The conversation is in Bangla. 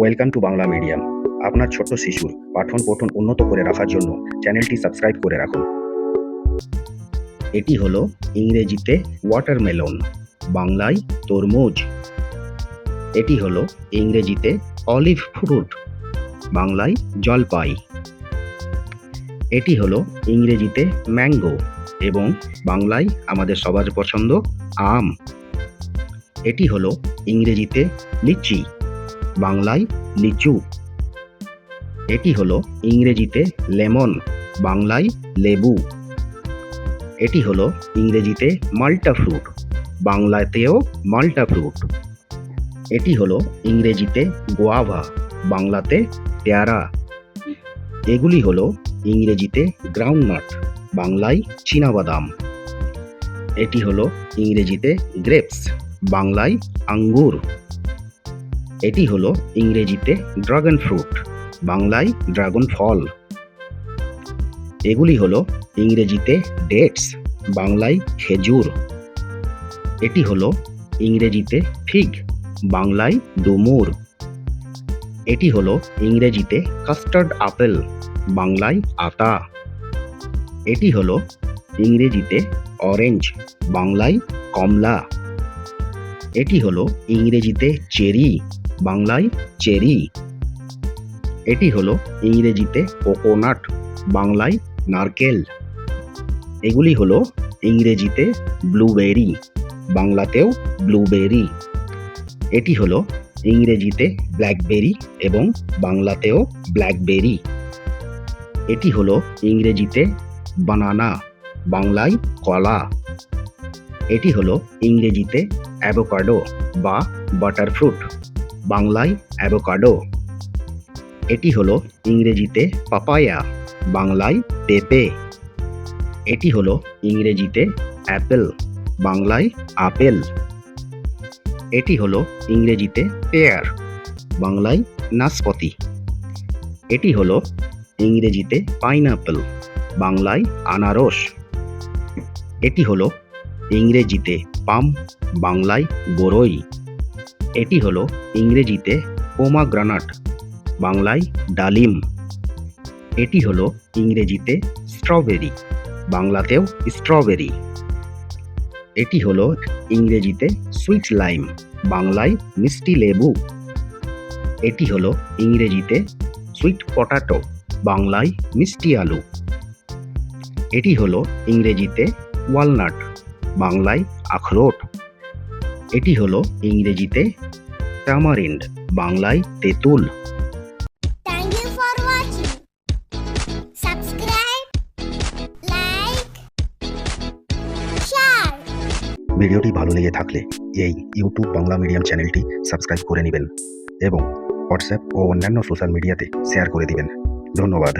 ওয়েলকাম টু বাংলা মিডিয়াম আপনার ছোট্ট শিশুর পাঠন পঠন উন্নত করে রাখার জন্য চ্যানেলটি সাবস্ক্রাইব করে রাখুন। এটি হলো ইংরেজিতে ওয়াটারমেলন বাংলায় তরমুজ। এটি হলো ইংরেজিতে অলিভ ফ্রুট বাংলায় জলপাই। এটি হলো ইংরেজিতে ম্যাঙ্গো এবং বাংলায় আমাদের সবার পছন্দ আম। এটি হলো ইংরেজিতে লিচি। বাংলায় লিচু। এটি হলো ইংরেজিতে লেমন, বাংলায় লেবু। এটি হলো ইংরেজিতে মাল্টা ফ্রুট, বাংলাতেও মাল্টা ফ্রুট। এটি হলো ইংরেজিতে গোয়াভা, বাংলাতে পেয়ারা। এগুলি হলো ইংরেজিতে গ্রাউন্ডনাট, বাংলায় চীনাবাদাম। এটি হলো ইংরেজিতে গ্রেপস, বাংলায় আঙ্গুর। এটি হলো ইংরেজিতে ড্রাগন ফ্রুট, বাংলায় ড্রাগন ফল। এগুলি হলো ইংরেজিতে ডেটস, বাংলায় খেজুর। এটি হলো ইংরেজিতে ফিগ, বাংলায় ডুমুর। এটি হলো ইংরেজিতে কাস্টার্ড আপেল, বাংলায় আতা। এটি হলো ইংরেজিতে অরেঞ্জ, বাংলায় কমলা। এটি হলো ইংরেজিতে চেরি বাংলায় চেরি। এটি হলো ইংরেজিতে কোকোনাট, বাংলায় নারকেল। এগুলি হলো ইংরেজিতে ব্লুবেরি, বাংলাতেও ব্লুবেরি। এটি হলো ইংরেজিতে ব্ল্যাকবেরি এবং বাংলাতেও ব্ল্যাকবেরি। এটি হলো ইংরেজিতে বানানা, বাংলায় কলা। এটি হলো ইংরেজিতে অ্যাভোকাডো বা বাটারফ্রুট। বাংলায় অ্যাভোকাডো। এটি হলো ইংরেজিতে পাপায়া, বাংলায় পেঁপে। এটি হলো ইংরেজিতে অ্যাপেল, বাংলায় আপেল। এটি হলো ইংরেজিতে পেয়ার, বাংলায় নাশপাতি। এটি হলো ইংরেজিতে পাইনাপেল, বাংলায় আনারস। এটি হলো ইংরেজিতে পাম, বাংলায় বরই এটি হলো ইংরেজিতে পোমাগ্রানাট, বাংলায় ডালিম। এটি হলো ইংরেজিতে স্ট্রবেরি, বাংলাতেও স্ট্রবেরি। এটি হলো ইংরেজিতে সুইট লাইম, বাংলায় মিষ্টি লেবু। এটি হলো ইংরেজিতে সুইট পটাটো, বাংলায় মিষ্টি আলু। এটি হলো ইংরেজিতে ওয়ালনাট, বাংলায় আখরোট। এটি হলো ইংরেজিতে টামারিন্ড বাংলায় তেঁতুল Thank you for watching. Subscribe, like, share. ভিডিওটি ভালো লেগে থাকলে এই ইউটিউব বাংলা মিডিয়াম চ্যানেলটি সাবস্ক্রাইব করে নেবেন এবং হোয়াটসঅ্যাপ ও অন্যান্য সোশ্যাল মিডিয়াতে শেয়ার করে দিবেন ধন্যবাদ